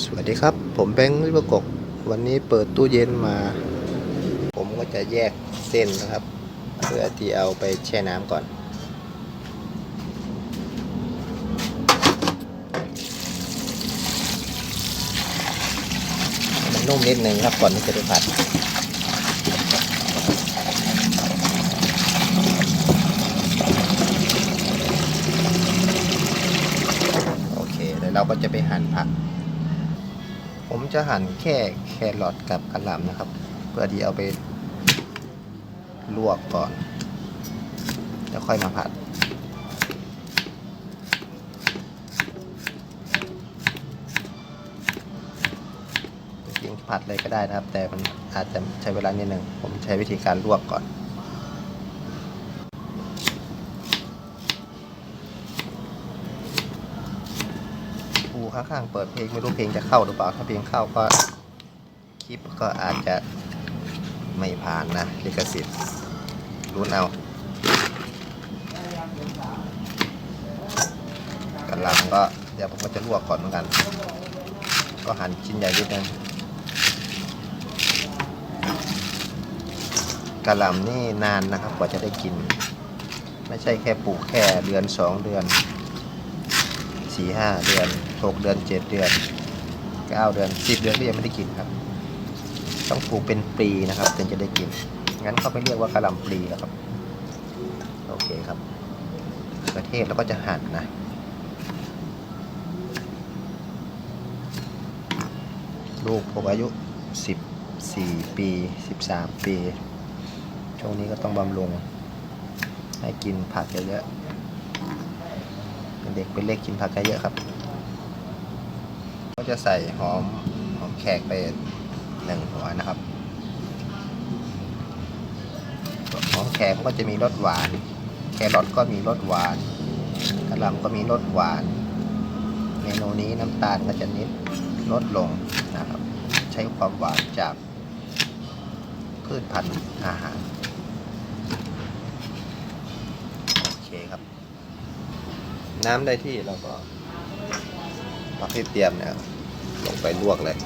สวัสดีครับ ผมแบงค์ริบกกวันนี้เปิดตู้เย็นมา ผมก็จะแยกเส้นนะครับ เพื่อที่เอาไปแช่น้ำก่อน มันนุ่มนิดนึงครับก่อนที่จะไปผัดโอเคเดี๋ยวเราก็จะไปหั่นผัก ผมจะหั่นแค่แครอทกับกระหล่ำนะครับ เพื่อที่เอาไปลวกก่อน แล้วค่อยมาผัด จริงผัดเลยก็ได้นะครับ แต่มันอาจจะใช้เวลานิดหนึ่งผมใช้วิธีการลวกก่อน ข้างๆ เปิดเพลงไม่รู้เพลงจะเข้าหรือเปล่า ถ้าเพลงเข้าก็คลิปก็อาจจะไม่ผ่านนะลิขสิทธิ์รุ้นเอากระหลำก็เดี๋ยวผมก็จะลวกก่อนเหมือนกัน ก็หั่นชิ้นใหญ่นิดนึงกระหล่ำนี่นานนะครับกว่าจะได้กิน ไม่ใช่แค่ปลูกแค่เดือนสองเดือน สี่ห้าเดือนหกเดือนเจ็ดเดือนเก้าเดือนสิบเดือนก็ยังไม่ได้กินครับ ต้องปลูกเป็นปีนะครับถึงจะได้กิน งั้นเขาไม่เรียกว่ากระหล่ำปลีแล้วครับ โอเคครับประเทศเราก็จะหั่นนะลูกผมอายุสิบสี่ปีสิบสามปี ช่วงนี้ก็ต้องบำรุง ให้กินผักเยอะๆ เด็กเป็นเล็กกินผักเยอะครับ ก็จะใส่หอมหอมแขกไปหนึ่งหัวนะครับ หอมแขกก็จะมีรสหวาน แครอทก็มีรสหวานกระหล่ำก็มีรสหวาน เมนูนี้น้ำตาลก็จะนิดลดลงนะครับ ใช้ความหวานจากพืชพันธุ์อาหาร โอเคครับ น้ำได้ที่เราก็ผักที่เตรียมเนี่ยลงไปลวกเลย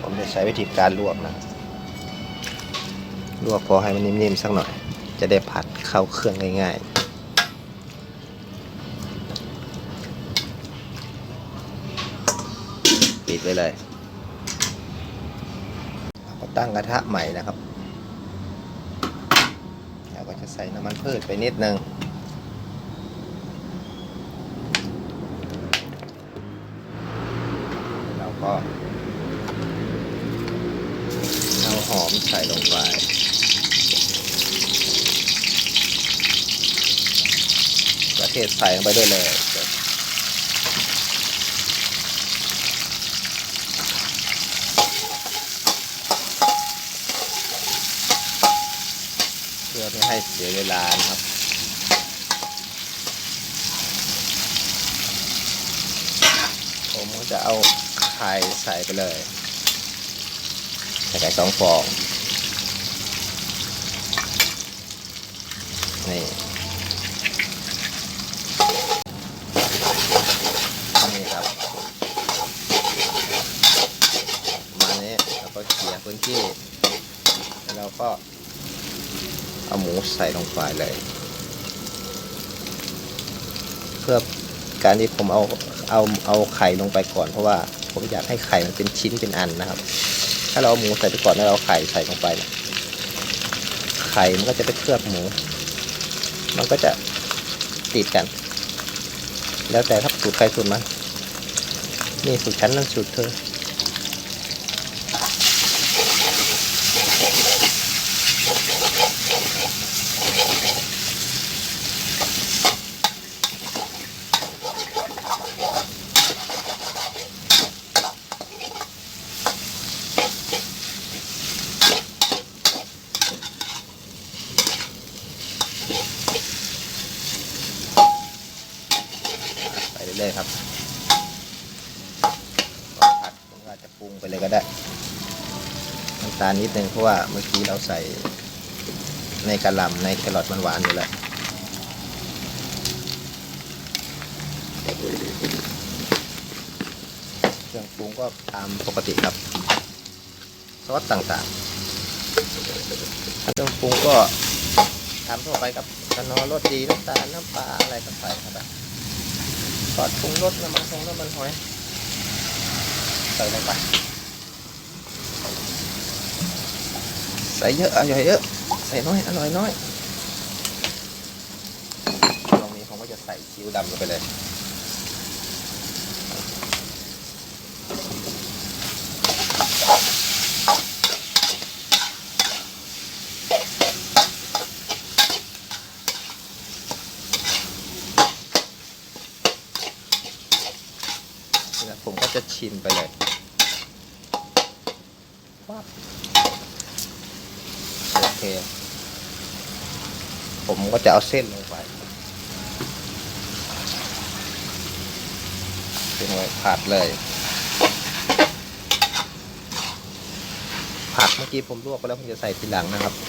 ผมจะใช้วิธีการลวกนะ ลวกพอให้มันนิ่มๆสักหน่อย จะได้ผัดเข้าเครื่องง่ายๆปิดไว้เลย ตั้งกระทะใหม่นะครับ ใส่น้ำมันพืชไปนิดนึงแล้วก็เอาหอมใส่ลงไปกระเทศใส่ลงไปด้วยเลย เพื่อไม่ ให้เสียเวลานะครับ ผมก็จะเอาไข่ใส่ไปเลยใส่ไข่สองฟองนี่นี่ครับมาณนี้แล้วก็เขี่ยพื้นที่ แล้วเราก็ เอาหมูใส่ลงไปเลย เพื่อการที่ผมเอาเอาเอาไข่ลงไปก่อนเพราะว่าผมอยากให้ไข่มันเป็นชิ้นเป็นอันนะครับ ถ้าเราเอาหมูใส่ไปก่อนแล้วเราไข่ใส่ลงไปเนี่ยไข่มันก็จะไปเคลือบหมู มันก็จะติดกัน แล้วแต่ครับสูตรใครสูตรมันนี่สูตรฉันนั่นสูตรเธอ เลยครับก่อผัดผมก็อาจจะปรุงไปเลยก็ได้น้ำตาลนิดนึงเพราะว่าเมื่อกี้เราใส่ในกระหล่ำในแครอทมันหวานอยู่แล้วเครื่องปรุงก็ตามปกติครับซอสต่างๆเครื่องปรุงก็ตามทั่วไปครับกระนอรสดีน้ำตาลน้ำปลาอะไรกันไปครับ ซอสปรุงรสน้ำมันทงน้ำมันหอยใส่ลงไป ใส่เยอะอร่อยเยอะใส่น้อยอร่อยน้อยตรงนี้ผมก็จะใส่ซีอิ๊วดำลงไปเลย แล้วผมก็จะชิมไปเลยโอเค ผมก็จะเอาเส้นลงไปเส้นไว้ผัดเลย ผักเมื่อกี้ผมลวกไปแล้วผมจะใส่ทีหลังนะครับ เ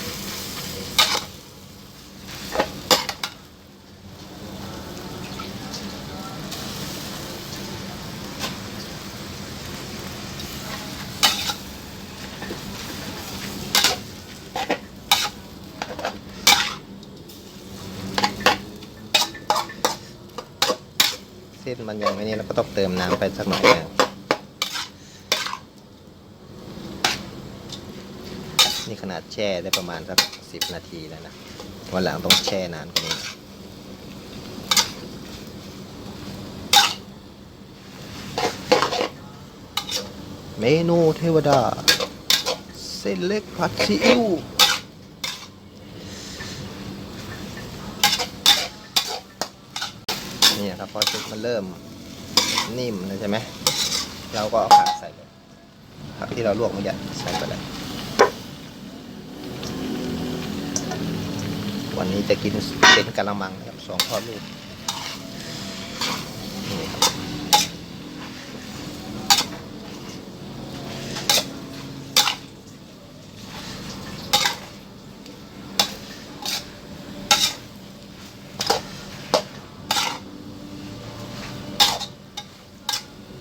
ส้นมันยังไม่นี่เราก็ต้องเติมน้ำไปสักหน่อยนะนี่ขนาดแช่ได้ประมาณสักสิบนาทีแล้วนะวันหลังต้องแช่นานกว่านี้เมนูเทวดา เส้นเล็กผัดซีอิ๊ว ครับพอซุปมันเริ่มนิ่มนะใช่ไหมเราก็เอาผักใส่เลยผักที่เราลวกเมื่อกี้ใส่ไปเลยวันนี้จะกินเป็นกะละมังนะครับสองพ่อลูกนี่ครับ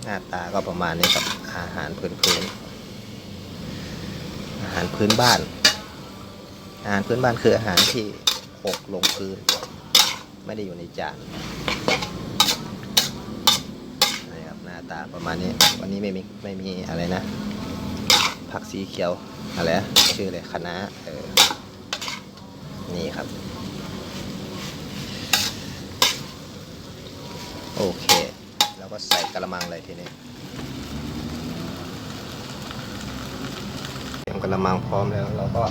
ห น้าตาก็ประมาณนี้ครับอาหารพื้นพื้นอาหารพื้นบ้าน อาหารพื้นบ้านคืออาหารที่หกลงพื้น ไม่ได้อยู่ในจานนี่ครับหน้าตาประมาณนี้ วันนี้ไม่มีไม่มีอะไรนะ ผักสีเขียวอะไรชื่ออะไรคะน้าเออนี่ครับ โอเค ก็ใส่กระมังเลยทีนี้เตรียมกระมังพร้อมแล้วเราก็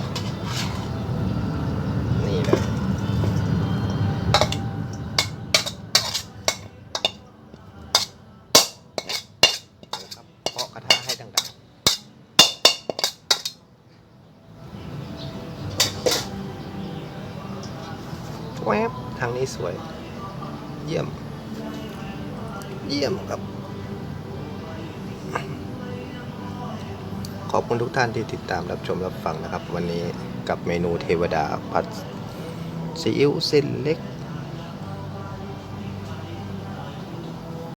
นี่เลยเคาะกระทะให้ดังๆแวบทางนี้สวย เยี่ยม เยี่ยมครับ ขอบคุณทุกท่านที่ติดตามรับชมรับฟังนะครับ วันนี้กับเมนูเทวดาผัดซีอิ๊วเส้นเล็ก